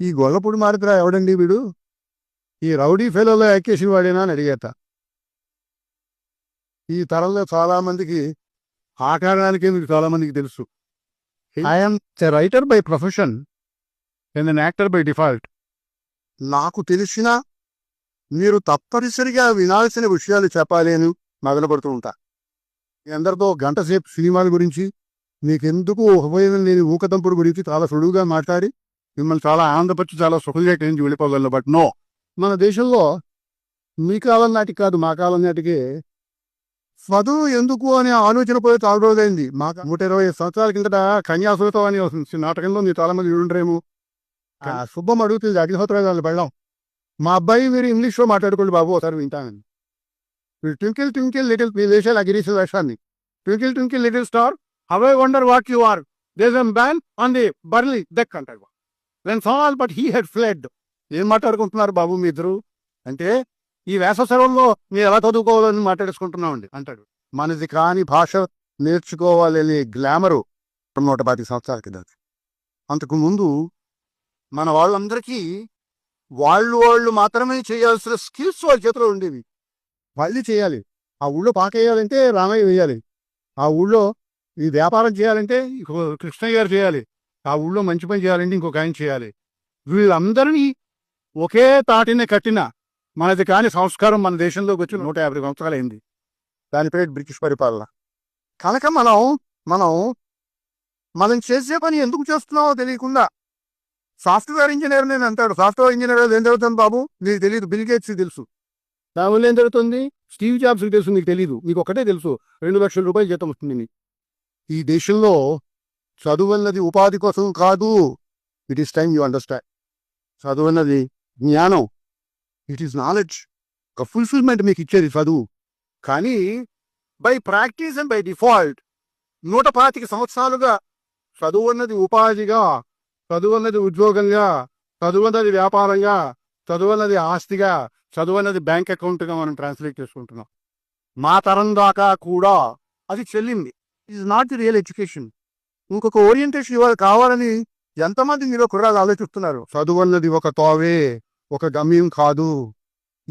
ఈ గొల్లపూడి మారుతురా ఎవడండి వీడు? ఈ రౌడీ ఫెలోలో ఎక్కేసిన వాడేనా అని అడిగేట ఈ తరంలో చాలా మందికి ఆ కారణానికి మీకు చాలా మందికి తెలుసు I'm a writer by profession and an actor by default నాకు తెలిసిన మీరు తప్పనిసరిగా వినాల్సిన విషయాలు చెప్పాలి అని మొదలుపడుతూ ఉంటా. అందరితో గంట సేపు సినిమాల గురించి మీకెందుకు ఉపయోగం లేని ఊకతంపుడు గురించి చాలా సులువుగా మాట్లాడి మిమ్మల్ని చాలా ఆనందపరిచి చాలా సుఖంగా నుంచి వెళ్ళిపోగలను. బట్ నో మన దేశంలో మీ కాలం నాటికి కాదు మా కాలం నాటికి చదువు ఎందుకు అనే ఆలోచన పోయి చాలా రోజులైంది. మాకు నూట ఇరవై సంవత్సరాల కిందట కన్యాసులతో అని వస్తుంది నాటకంలో మీరు చాలా మంది ఆ. సుబ్బమ్మ అడుగుతుంది అగ్నిహోత్ర గారిని పెళ్ళాం మా అబ్బాయి మీరు ఇంగ్లీష్లో మాట్లాడుకోండి బాబు ఒకసారి వింటానని. ట్వింకిల్ ట్వింకిల్ లిటిల్ మీ వేషాలు అగిరీసిన వేషాన్ని. Twinkle twinkle little star how I wonder what you are. This am ban on the burly deck అంటాడు when all but he had fled ఏం మాట్లాడుకుంటున్నారు బాబు మీ ఇద్దరు? అంటే ఈ వేసవ సెలవుల్లో మీరు ఎలా చదువుకోవాలని మాట్లాడేసుకుంటున్నామండి? అంటాడు. మనది కాని భాష నేర్చుకోవాలనే గ్లామరు నూట పాతి సంవత్సరాల కింద అంతకు ముందు మన వాళ్ళందరికీ వాళ్ళు వాళ్ళు మాత్రమే చేయాల్సిన స్కిల్స్ వాళ్ళ చేతిలో ఉండేవి. వాళ్ళు చేయాలి. ఆ ఊళ్ళో పాక వేయాలంటే రామయ్య వేయాలి. ఆ ఊళ్ళో ఈ వ్యాపారం చేయాలంటే కృష్ణయ్య గారు చేయాలి. ఆ ఊళ్ళో మంచి పని చేయాలంటే ఇంకొక ఆయన చేయాలి. వీళ్ళందరినీ ఒకే తాటిని కట్టిన మనది కాని సంస్కారం మన దేశంలోకి వచ్చి నూట యాభై సంవత్సరాలైంది దాని పేరు బ్రిటిష్ పరిపాలన. కనుక మనం మనం మనం చేసే పని ఎందుకు చేస్తున్నామో తెలియకుండా సాఫ్ట్వేర్ ఇంజనీర్ నేను అంటాడు. సాఫ్ట్వేర్ ఇంజనీర్ ఏం జరుగుతుంది బాబు? నీకు తెలియదు బిల్ గేట్స్ తెలుసు. దానివల్ల ఏం జరుగుతుంది? స్టీవ్ జాబ్స్ తెలుసు నీకు తెలియదు నీకు ఒకటే తెలుసు. రెండు లక్షల రూపాయలు జీతం వస్తుంది ఈ దేశంలో చదువు అన్నది ఉపాధి కోసం కాదు. It is time you understand చదువు అన్నది జ్ఞానం. ఇట్ ఈస్ నాలెడ్జ్ ఒక ఫుల్ఫిల్మెంట్ మీకు ఇచ్చేది చదువు. కానీ by practice and by default నూట పాతిక సంవత్సరాలుగా చదువు అన్నది ఉపాధిగా చదువు అన్నది ఉద్యోగంగా చదువు అన్నది వ్యాపారంగా చదువు అన్నది ఆస్తిగా చదువు అన్నది బ్యాంక్ అకౌంట్గా మనం ట్రాన్స్లేట్ చేసుకుంటున్నాం. మా తరం దాకా కూడా అది చెల్లింది. It not the real education ఇంకొక ఓరియంటేషన్ ఇవాళ కావాలని ఎంతమంది మీరు కుర్రాలు ఆలోచిస్తున్నారు? చదువు అన్నది ఒక తోవే ఒక గమ్యం కాదు.